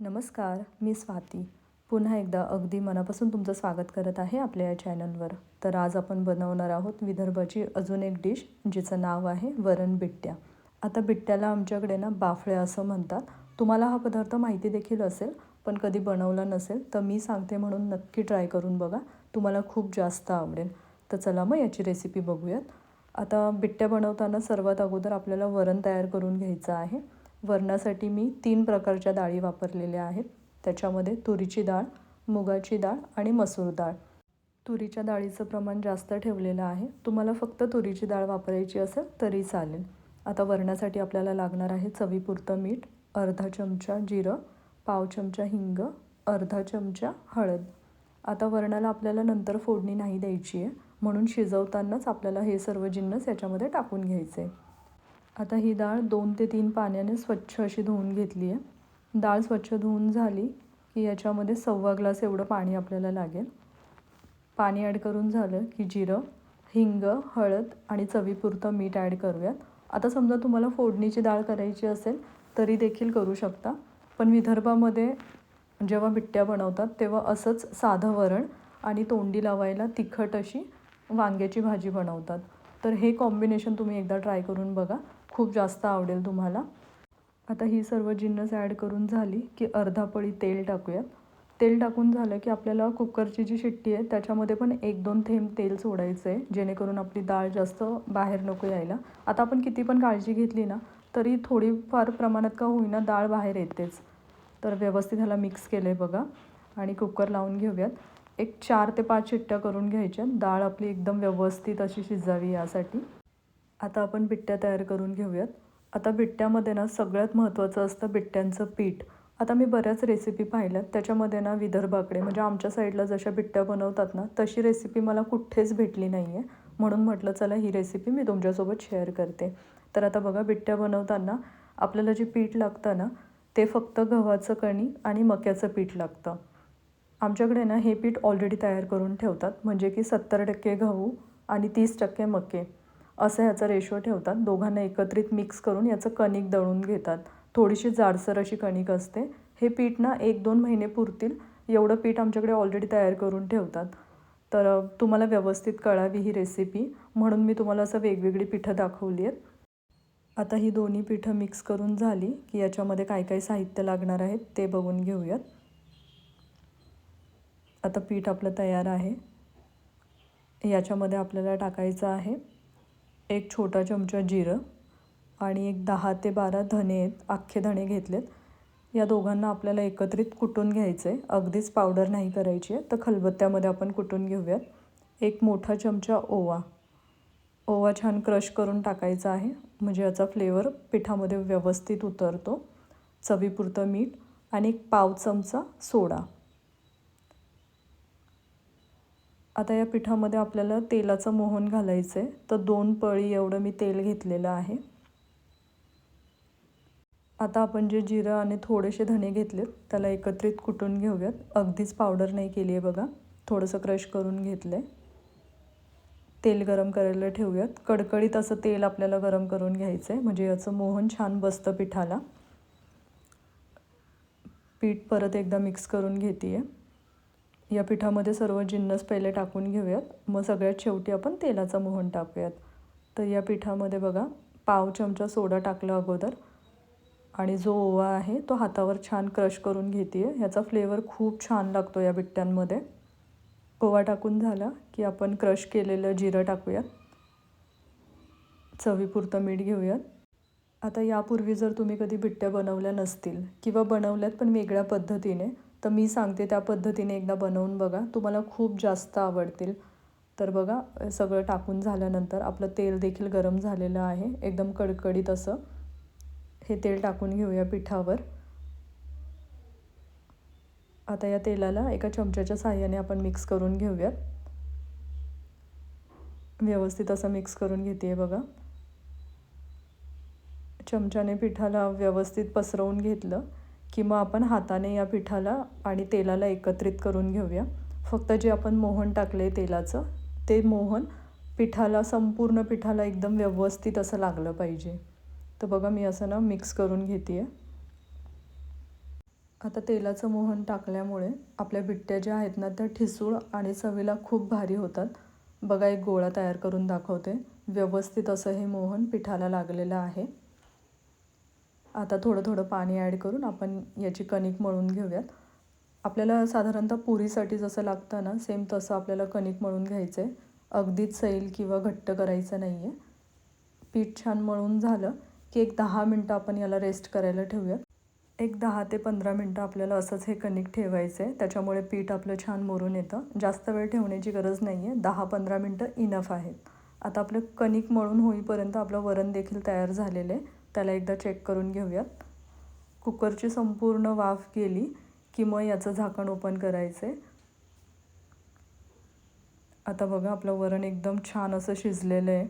नमस्कार मी स्वाती. पुन्हा एकदा अगदी मनापासून तुमचं स्वागत करत आहे आपल्या या चॅनलवर. तर आज आपण बनवणार आहोत विदर्भाची अजून एक डिश जिचं नाव आहे वरण बिट्ट्या. आता बिट्ट्याला आमच्याकडे ना बाफळ्या असं म्हणतात. तुम्हाला हा पदार्थ माहिती देखील असेल पण कधी बनवला नसेल तर मी सांगते म्हणून नक्की ट्राय करून बघा. तुम्हाला खूप जास्त आवडेल. तर चला मग याची रेसिपी बघूयात. आता बिट्ट्या बनवताना सर्वात अगोदर आपल्याला वरण तयार करून घ्यायचं आहे. वरणासाठी मी तीन प्रकारच्या डाळी वापरलेल्या आहेत. त्याच्यामध्ये तुरीची डाळ मुगाची डाळ आणि मसूर डाळ. तुरीच्या डाळीचं प्रमाण जास्त ठेवलेलं आहे. तुम्हाला फक्त तुरीची डाळ वापरायची असेल तरी चालेल. आता वरणासाठी आपल्याला लागणार आहे चवीपुरतं मीठ अर्धा चमचा जिरं पाव चमचा हिंग अर्धा चमचा हळद. आता वरणाला आपल्याला नंतर फोडणी नाही द्यायची आहे. म्हणून शिजवतानाच आपल्याला हे सर्व जिन्नस याच्यामध्ये टाकून घ्यायचे. आता ही डाळ दोन ते तीन पाण्याने स्वच्छ अशी धुवून घेतली आहे. डाळ स्वच्छ धुवून झाली की याच्यामध्ये सव्वा ग्लास एवढं पाणी आपल्याला लागेल. पाणी ॲड करून झालं की जिरं हिंग हळद आणि चवीपुरतं मीठ ॲड करूयात. आता समजा तुम्हाला फोडणीची डाळ करायची असेल तरी देखील करू शकता. पण विदर्भामध्ये जेव्हा बिट्ट्या बनवतात तेव्हा असंच साधं वरण आणि तोंडी लावायला तिखट अशी वांग्याची भाजी बनवतात. तर हे कॉम्बिनेशन तुम्ही एकदा ट्राय करून बघा. खूप जास्त आवडेल तुम्हाला. आता ही सर्व जिन्नस ॲड करून झाली की अर्धा पळी तेल टाकूयात. तेल टाकून झालं की आपल्याला कुकरची जी शिट्टी आहे त्याच्यामध्ये पण एक दोन थेंब तेल सोडायचं आहे जेणेकरून आपली डाळ जास्त बाहेर नको यायला. आता आपण किती पण काळजी घेतली ना तरी थोडीफार प्रमाणात का होईना डाळ बाहेर येतेच. तर व्यवस्थित ह्याला मिक्स केलं आहे बघा आणि कुकर लावून घेऊयात. एक चार ते पाच शिट्ट्या करून घ्यायच्या. डाळ आपली एकदम व्यवस्थित अशी शिजावी यासाठी. आता आपण बिट्ट्या तयार करून घेऊयात. आता बिट्ट्यामध्ये ना सगळ्यात महत्त्वाचं असतं बिट्ट्यांचं पीठ. आता मी बऱ्याच रेसिपी पाहिल्यात. त्याच्यामध्ये ना विदर्भाकडे म्हणजे आमच्या साईडला जशा बिट्ट्या बनवतात ना तशी रेसिपी मला कुठेच भेटली नाही आहे म्हणून म्हटलं चला ही रेसिपी मी तुमच्यासोबत शेअर करते. तर आता बघा बिट्ट्या बनवताना आपल्याला जे पीठ लागतं ना ते फक्त गव्हाचं कणी आणि मक्याचं पीठ लागतं. आमच्याकडे ना हे पीठ ऑलरेडी तयार करून ठेवतात. म्हणजे की सत्तर टक्के गहू आणि तीस टक्के मके. असं ह्याचा रेशो ठेवतात. दोघांना एकत्रित मिक्स करून याचं कणिक दळून घेतात. थोडीशी जाडसर अशी कणिक असते. हे पीठ ना एक दोन महिने पुरतील. एवढं पीठ आमच्याकडे ऑलरेडी तयार करून ठेवतात. तर तुम्हाला व्यवस्थित कळावी ही रेसिपी म्हणून मी तुम्हाला असं वेगवेगळी पिठं दाखवली आहेत. आता ही दोन्ही पिठं मिक्स करून झाली की याच्यामध्ये काय काय साहित्य लागणार आहेत ते बघून घेऊयात. आता पीठ आपलं तयार आहे. याच्यामध्ये आपल्याला टाकायचं आहे एक छोटा चमचा जिरं आणि एक दहा ते बारा धने आहेत अख्खे धणे घेतलेत. या दोघांना आपल्याला एकत्रित कुटून घ्यायचं आहे अगदीच पावडर नाही करायची आहे. तर खलबत्त्यामध्ये आपण कुटून घेऊयात. एक मोठा चमचा ओवा. ओवा छान क्रश करून टाकायचा आहे. म्हणजे याचा फ्लेवर पिठामध्ये व्यवस्थित उतरतो. चवीपुरतं मीठ आणि एक पाव चमचा सोडा. आता या पिठामध्ये आपल्याला तेलाचं मोहन घालायचं आहे तर दोन पळी एवढं मी तेल घेतलेलं आहे. आता आपण जे जिरं आणि थोडेसे धणे घेतलेत त्याला एकत्रित कुटून घेऊयात. अगदीच पावडर नाही केली आहे बघा. थोडंसं क्रश करून घेतलं आहे तेल गरम करायला ठेवूयात. कडकडीत असं तेल आपल्याला गरम करून घ्यायचं आहे म्हणजे याचं मोहन छान बसतं पिठाला. पीठ परत एकदा मिक्स करून घेते आहे या पिठामध्ये सर्व जिन्नस पहिले टाकून घेऊयात. मग सगळ्यात शेवटी आपण तेलाचा मोहन टाकूयात. तर या पिठामध्ये बघा पाव चमचा सोडा टाकला अगोदर. आणि जो ओवा आहे तो हातावर छान क्रश करून घेते आहे ह्याचा फ्लेवर खूप छान लागतो या बिट्ट्यांमध्ये. ओवा टाकून झाला की आपण क्रश केलेलं जिरं टाकूयात. चवीपुरतं मीठ घेऊयात. आता यापूर्वी जर तुम्ही कधी बिट्ट्या बनवल्या नसतील किंवा बनवल्यात पण वेगळ्या पद्धतीने तर मी सांगते त्या पद्धतीने एकदा बनवून बघा. तुम्हाला खूप जास्त आवडतील. तर बघा सगळं टाकून झाल्यानंतर आपलं तेल देखील गरम झालेलं आहे. एकदम कडकडीत असं. हे तेल टाकून घेऊया पिठावर. आता या तेलाला एका चमच्याच्या साह्याने आपण मिक्स करून घेऊयात. व्यवस्थित असं मिक्स करून घेते आहे बघा. चमच्याने पिठाला व्यवस्थित पसरवून घेतलं. की मग आपण हाताने या पिठाला आणि तेलाला एकत्रित करून घेऊया. फक्त जे आपण मोहन टाकले तेलाचं ते मोहन पिठाला संपूर्ण पिठाला एकदम व्यवस्थित असं लागलं पाहिजे. तर बघा मी असं ना मिक्स करून घेते आहे आता तेलाचं मोहन टाकल्यामुळे आपल्या बिट्ट्या ज्या आहेत ना त्या ठिसूळ आणि चवीला खूप भारी होतात. बघा एक गोळा तयार करून दाखवते. व्यवस्थित असं हे मोहन पिठाला लागलेलं आहे. आता थोडं थोडं पाणी ॲड करून आपण याची कणिक मळून घेऊयात. आपल्याला साधारणतः पुरीसाठी जसं लागतं ना सेम तसं आपल्याला कणिक मळून घ्यायचं आहे अगदीच सैल किंवा घट्ट करायचं नाही आहे पीठ छान मळून झालं की एक दहा मिनटं आपण याला रेस्ट करायला ठेवूयात. एक दहा ते पंधरा मिनटं आपल्याला असंच हे कणिक ठेवायचं आहे त्याच्यामुळे पीठ आपलं छान मोरून येतं. जास्त वेळ ठेवण्याची गरज नाही आहे दहा पंधरा मिनटं इनफ आहेत. आता आपलं कणिक मळून होईपर्यंत आपलं वरण देखील तयार झालेलं आहे. त्याला एकदा चेक करून घेऊयात. कुकरची संपूर्ण वाफ गेली की मग याचं झाकण ओपन करायचं आहे आता बघा आपलं वरण एकदम छान असं शिजलेलं आहे.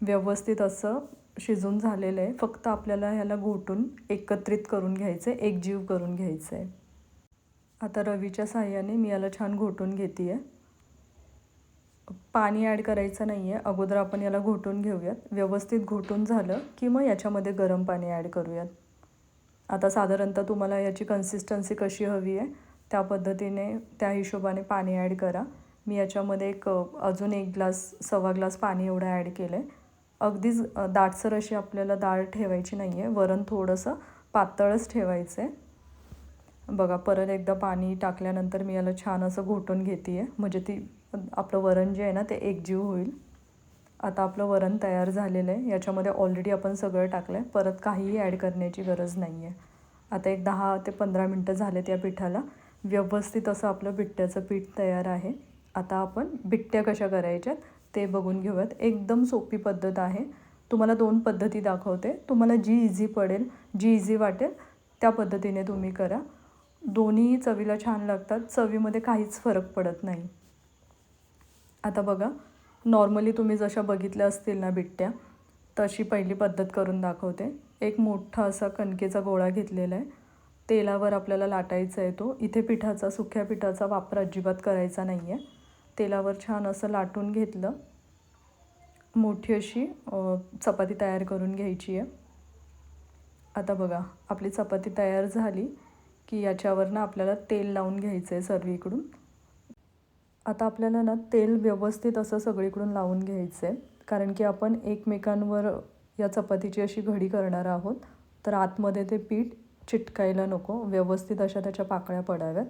व्यवस्थित असं शिजून झालेलं आहे. फक्त आपल्याला ह्याला घोटून एकत्रित करून घ्यायचं आहे एकजीव करून घ्यायचं आहे आता रवीच्या साह्याने मी याला छान घोटून घेते आहे पाणी ॲड करायचं नाही आहे अगोदर आपण याला घोटून घेऊयात. व्यवस्थित घोटून झालं की मग याच्यामध्ये गरम पाणी ॲड करूयात. आता साधारणतः तुम्हाला याची कन्सिस्टन्सी कशी हवी आहे त्या पद्धतीने त्या हिशोबाने पाणी ॲड करा. मी याच्यामध्ये एक अजून एक ग्लास सव्वा ग्लास पाणी एवढं ॲड केलं आहे अगदीच दाटसर अशी आपल्याला डाळ ठेवायची नाही आहे वरण थोडंसं पातळच ठेवायचं आहे बघा परत एकदा पाणी टाकल्यानंतर मी याला छान असं घोटून घेते आहे म्हणजे ती आपलं वरण जे आहे ना ते एकजीव होईल. आता आपलं वरण तयार झालेलं आहे. याच्यामध्ये ऑलरेडी आपण सगळं टाकलं आहे परत काहीही ॲड करण्याची गरज नाही आहे आता एक दहा ते पंधरा मिनटं झालेत या पिठाला. व्यवस्थित असं आपलं बिट्ट्याचं पीठ तयार आहे. आता आपण बिट्ट्या कशा करायच्यात ते बघून घेऊयात. एकदम सोपी पद्धत आहे. तुम्हाला दोन पद्धती दाखवते. तुम्हाला जी इझी पडेल जी इझी वाटेल त्या पद्धतीने तुम्ही करा. दोन्ही चवीला छान लागतात. चवीमध्ये काहीच फरक पडत नाही. आता बघा नॉर्मली तुम्ही जशा बघितल्या असतील ना बिट्ट्या तशी पहिली पद्धत करून दाखवते. एक मोठा असा कणकेचा गोळा घेतलेला आहे. तेलावर आपल्याला लाटायचा आहे तो. इथे पिठाचा सुक्या पिठाचा वापर अजिबात करायचा नाही आहे तेलावर छान असं लाटून घेतलं. मोठी अशी चपाती तयार करून घ्यायची आहे. आता बघा आपली चपाती तयार झाली की याच्यावरनं आपल्याला तेल लावून घ्यायचं आहे सर्वीकडून. आता आपल्याला ना तेल व्यवस्थित असं सगळीकडून लावून घ्यायचं आहे कारण की आपण एकमेकांवर या चपातीची अशी घडी करणार आहोत. तर आतमध्ये ते पीठ चिटकायला नको. व्यवस्थित अशा त्याच्या पाकळ्या पडाव्यात.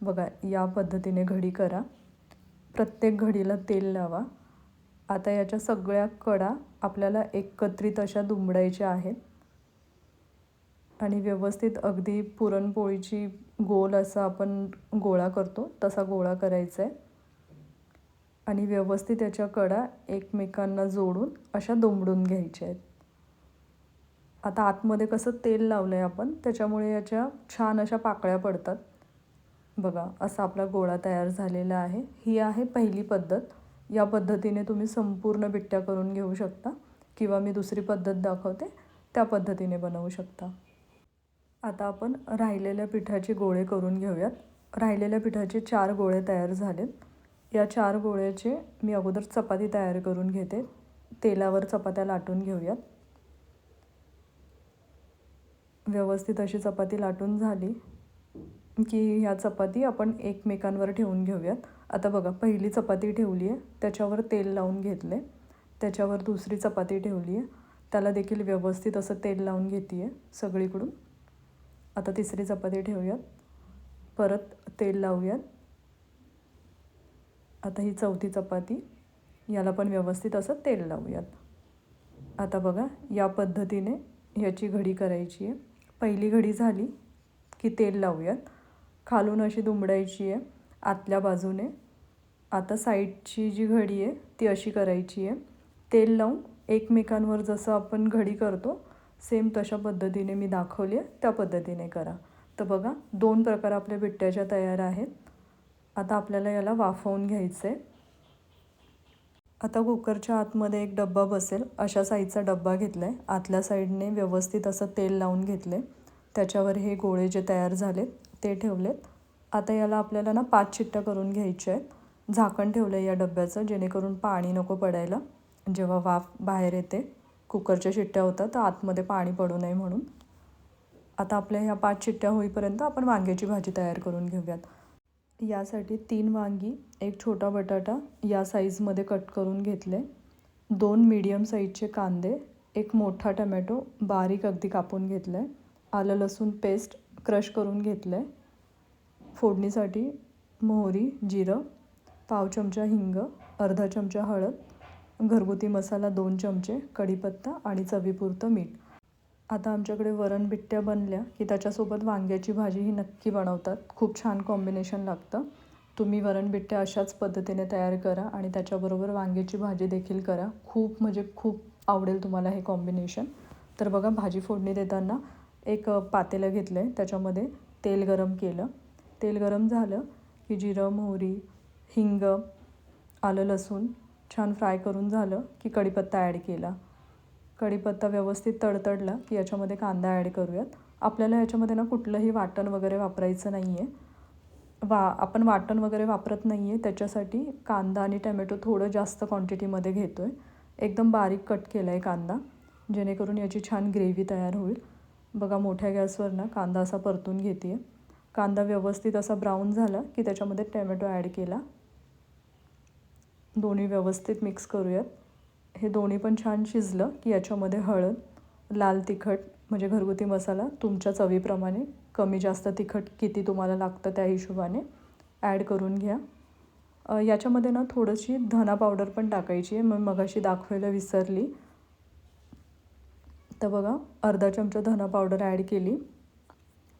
बघा या पद्धतीने घडी करा. प्रत्येक घडीला तेल लावा. आता याच्या सगळ्या कडा आपल्याला एकत्रित अशा दुमडायच्या आहेत. आणि व्यवस्थित अगदी पुरणपोळीची गोल असा आपण गोळा करतो. तसा गोळा करायचा आहे आणि व्यवस्थित याच्या कडा एकमेकांना जोडून अशा दुमडून घ्यायच्या आहेत. आता आतमध्ये कसं तेल लावलं आहे आपण त्याच्यामुळे याच्या छान अशा पाकळ्या पडतात. बघा असा आपला गोळा तयार झालेला आहे. ही आहे पहिली पद्धत. या पद्धतीने तुम्ही संपूर्ण बिट्ट्या करून घेऊ शकता किंवा मी दुसरी पद्धत दाखवते त्या पद्धतीने बनवू शकता. आता आपण राहिलेल्या पिठाचे गोळे करून घेऊयात. राहिलेल्या पिठाचे चार गोळे तयार झालेत. या चार गोळ्याचे मी अगोदर चपाती तयार करून घेते. तेलावर चपात्या लाटून घेऊयात. व्यवस्थित अशी चपाती लाटून झाली की ह्या चपाती आपण एकमेकांवर ठेवून घेऊयात. आता बघा पहिली चपाती ठेवली आहे त्याच्यावर तेल लावून घेतले. त्याच्यावर दुसरी चपाती ठेवली आहे. त्याला देखील व्यवस्थित असं तेल लावून घेते आहे सगळीकडून. आता तिसरी चपाती ठेवूयात. परत तेल लावूयात. आता ही चौथी चपाती याला पण व्यवस्थित असं तेल लावूयात. आता बघा या पद्धतीने ह्याची घडी करायची आहे. पहिली घडी झाली की तेल लावूयात. खालून अशी दुमडायची आहे आतल्या बाजूने. आता साईडची जी घडी आहे ती अशी करायची आहे. तेल लावून एकमेकांवर जसं आपण घडी करतो सेम तशा पद्धतीने मी दाखवली आहे त्या पद्धतीने करा. तर बघा दोन प्रकार आपल्या बिट्ट्याच्या तयार आहेत. आता आपल्याला याला वाफवून घ्यायचं. आहे आता कुकरच्या आतमध्ये एक डब्बा बसेल. अशा साईजचा डब्बा घेतला आहे आतल्या साईडने व्यवस्थित असं तेल लावून घेतलं. आहे त्याच्यावर हे गोळे जे तयार झालेत ते ठेवलेत. आता याला आपल्याला ना पाच चिट्ट्या करून घ्यायच्या आहेत. झाकण ठेवलं आहे या डब्याचं जेणेकरून पाणी नको पडायला. जेव्हा वाफ बाहेर येते कुकरच्या शिट्ट्या होतात तर आतमध्ये पाणी पडू नये म्हणून. आता आपल्या ह्या पाच चिट्ट्या होईपर्यंत आपण वांग्याची भाजी तयार करून घेऊयात. यासाठी तीन वांगी एक छोटा बटाटा या साईजमध्ये कट करून घेतले. दोन मीडियम साईजचे कांदे एक मोठा टमॅटो बारीक अगदी कापून घेतलं. आहे आलं लसूण पेस्ट क्रश करून घेतलं. आहे फोडणीसाठी मोहरी जिरं पाव चमचा हिंग अर्धा चमचा हळद घरगुती मसाला दोन चमचे कढीपत्ता आणि चवीपुरतं मीठ. आता आमच्याकडे वरण बिट्ट्या बनल्या की त्याच्यासोबत वांग्याची भाजी ही नक्की बनवतात. खूप छान कॉम्बिनेशन लागतं. तुम्ही वरण बिट्ट्या अशाच पद्धतीने तयार करा आणि त्याच्याबरोबर वांग्याची भाजी देखील करा. खूप म्हणजे खूप आवडेल तुम्हाला हे कॉम्बिनेशन तर बघा भाजी फोडणी देताना एक पातेलं घेतलं आहे त्याच्यामध्ये तेल गरम केलं. तेल गरम झालं की जिरं मोहरी हिंग आलं लसूण छान फ्राय करून झालं की कढीपत्ता ॲड केला. कढीपत्ता व्यवस्थित तडतडला की याच्यामध्ये कांदा ॲड करूयात. आपल्याला याच्यामध्ये ना कुठलंही वाटण वगैरे वापरायचं नाही आहे वा आपण वाटण वगैरे वापरत नाही आहे त्याच्यासाठी कांदा आणि टमॅटो थोडं जास्त क्वांटिटीमध्ये घेतो आहे एकदम बारीक कट केला आहे कांदा जेणेकरून याची छान ग्रेव्ही तयार होईल. बघा मोठ्या गॅसवर ना कांदा असा परतून घेते आहे कांदा व्यवस्थित असा ब्राऊन झाला की त्याच्यामध्ये टमॅटो ॲड केला. दोन्ही व्यवस्थित मिक्स करूयात. हे दोन्ही पण छान शिजलं की याच्यामध्ये हळद लाल तिखट म्हणजे घरगुती मसाला तुमच्या चवीप्रमाणे कमी जास्त तिखट किती तुम्हाला लागतं त्या हिशोबाने ॲड करून घ्या. याच्यामध्ये ना थोडीशी धना पावडर पण टाकायची आहे. मग मगाशी दाखवायला विसरली. तर बघा अर्धा चमचा धना पावडर ॲड केली.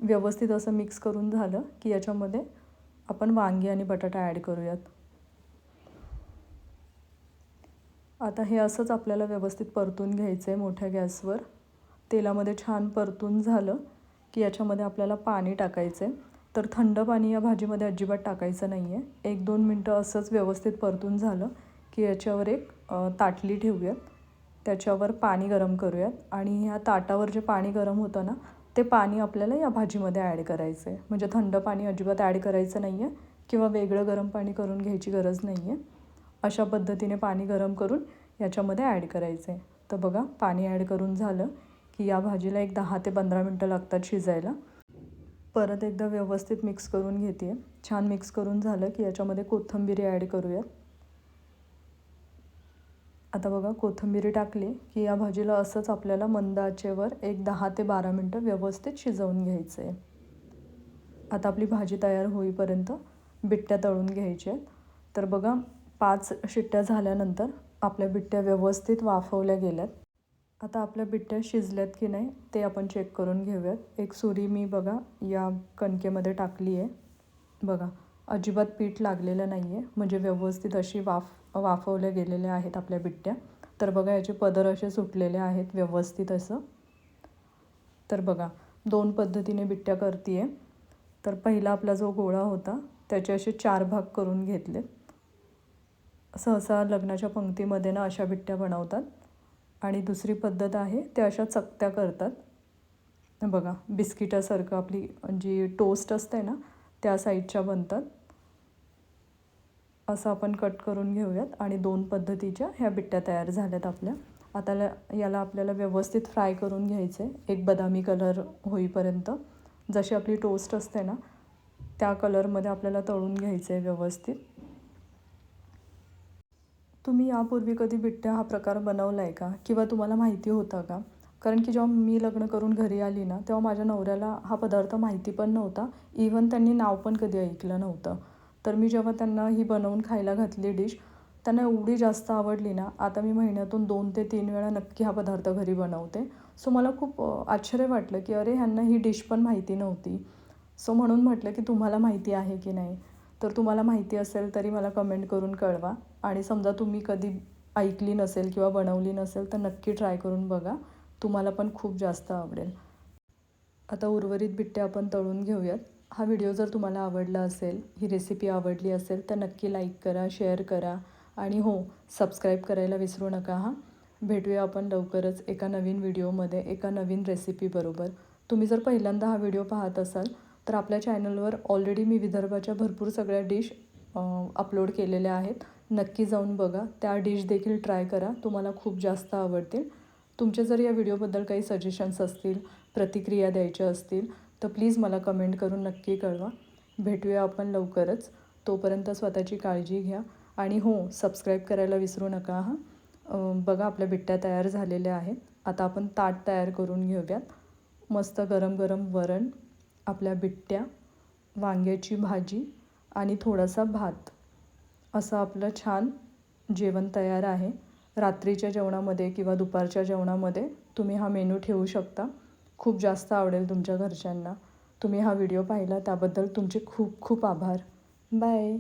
व्यवस्थित असं मिक्स करून झालं की याच्यामध्ये आपण वांगी आणि बटाटा ॲड करूयात. आता हे असंच आपल्याला व्यवस्थित परतून घ्यायचं आहे मोठ्या गॅसवर. तेलामध्ये छान परतून झालं की याच्यामध्ये आपल्याला पाणी टाकायचं आहे तर थंड पाणी या भाजीमध्ये अजिबात टाकायचं नाही आहे एक दोन मिनटं असंच व्यवस्थित परतून झालं की याच्यावर एक ताटली ठेवूयात. त्याच्यावर पाणी गरम करूयात आणि ह्या ताटावर जे पाणी गरम होतं ना ते पाणी आपल्याला या भाजीमध्ये ॲड करायचं आहे म्हणजे थंड पाणी अजिबात ॲड करायचं नाही आहे किंवा वेगळं गरम पाणी करून घ्यायची गरज नाही आहे अशा पद्धतीने पाणी गरम करून याच्यामध्ये ॲड करायचं. आहे तर बघा पाणी ॲड करून झालं की या भाजीला एक दहा ते पंधरा मिनटं लागतात शिजायला. परत एकदा व्यवस्थित मिक्स करून घेते आहे छान मिक्स करून झालं की याच्यामध्ये कोथिंबिरी ॲड करूयात. आता बघा कोथिंबिरी टाकली की या भाजीला असंच आपल्याला मंद आचेवर एक दहा ते बारा मिनटं व्यवस्थित शिजवून घ्यायचं आहे आता आपली भाजी तयार होईपर्यंत बिट्ट्या तळून घ्यायच्या आहेत तर बघा पाच शिट्ट्या झाल्यानंतर आपल्या बिट्ट्या व्यवस्थित वाफवल्या गेल्यात. आता आपल्या बिट्ट्या शिजल्यात की नाही ते आपण चेक करून घेऊयात. एक सुरी मी बघा या कणकेमध्ये टाकली आहे. बघा अजिबात पीठ लागलेलं नाही आहे म्हणजे व्यवस्थित अशी वाफ वाफवल्या गेलेल्या आहेत आपल्या बिट्ट्या. तर बघा याचे पदर असे सुटलेले आहेत व्यवस्थित असं. तर बघा दोन पद्धतीने बिट्ट्या करते आहे तर पहिला आपला जो गोळा होता त्याचे असे चार भाग करून घेतले सहसा लग्नाच्या पंक्तीमध्ये ना अशा बिट्ट्या बनवतात. आणि दुसरी पद्धत आहे त्या अशा चकत्या करतात. बघा बिस्किटासारखं आपली जी टोस्ट असते ना त्या साईडच्या बनतात. असं आपण कट करून घेऊयात. आणि दोन पद्धतीच्या ह्या बिट्ट्या तयार झाल्यात आपल्या. आता याला आपल्याला व्यवस्थित फ्राय करून घ्यायचं आहे एक बदामी कलर होईपर्यंत. जशी आपली टोस्ट असते ना त्या कलरमध्ये आपल्याला तळून घ्यायचं आहे व्यवस्थित. तुम्ही यापूर्वी कधी बिट्ट्या हा प्रकार बनवला आहे का? किंवा तुम्हाला माहिती होता का? कारण की जेव्हा मी लग्न करून घरी आली ना तेव्हा माझ्या नवऱ्याला हा पदार्थ माहिती पण नव्हता. इवन त्यांनी नाव पण कधी ऐकलं नव्हतं. तर मी जेव्हा त्यांना ही बनवून खायला घातली डिश त्यांना एवढी जास्त आवडली ना आता मी महिन्यातून दोन ते तीन वेळा नक्की हा पदार्थ घरी बनवते. सो मला खूप आश्चर्य वाटलं की अरे ह्यांना ही डिश पण माहिती नव्हती. सो म्हणून म्हटलं की तुम्हाला माहिती आहे की नाही? तर तुम्हाला माहिती असेल तरी मला कमेंट करून कळवा. आणि समजा तुम्ही कधी ऐकली नसेल किंवा बनवली नसेल तर नक्की ट्राय करून बघा. तुम्हाला पण खूप जास्त आवडेल. आता उर्वरित बिट्टे आपण तळून घेऊयात. हा व्हिडिओ जर तुम्हाला आवडला असेल ही रेसिपी आवडली असेल तर नक्की लाईक करा शेअर करा. आणि हो सबस्क्राईब करायला विसरू नका हां. भेटूया आपण लवकरच एका नवीन व्हिडिओमध्ये एका नवीन रेसिपीबरोबर तुम्ही जर पहिल्यांदा हा व्हिडिओ पाहत असाल तर आपल्या चॅनलवर ऑलरेडी मी विदर्भाच्या भरपूर सगळ्या डिश अपलोड केलेल्या आहेत. नक्की जाऊन बघा. त्या डिश देखील ट्राय करा. तुम्हाला खूप जास्त आवडतील. तुमचे जर या व्हिडिओबद्दल काही सजेशन्स असतील प्रतिक्रिया द्यायच्या असतील तर प्लीज मला कमेंट करून नक्की कळवा. भेटूया आपण लवकरच. तोपर्यंत स्वतःची काळजी घ्या. आणि हो सबस्क्राईब करायला विसरू नका हां. बघा आपल्या बिट्ट्या तयार झालेल्या आहेत. आता आपण ताट तयार करून घेऊयात. मस्त गरम गरम वरण. आपल्या बिट्ट्या वांग्याची भाजी आणि थोडासा भात. असं आपलं छान जेवण तयार आहे. रात्रीच्या जेवणामध्ये किंवा दुपारच्या जेवणामध्ये तुम्ही हा मेनू ठेवू शकता. खूप जास्त आवडेल तुमच्या घरच्यांना. तुम्ही हा व्हिडिओ पाहिला त्याबद्दल तुमचे खूप खूप आभार. बाय.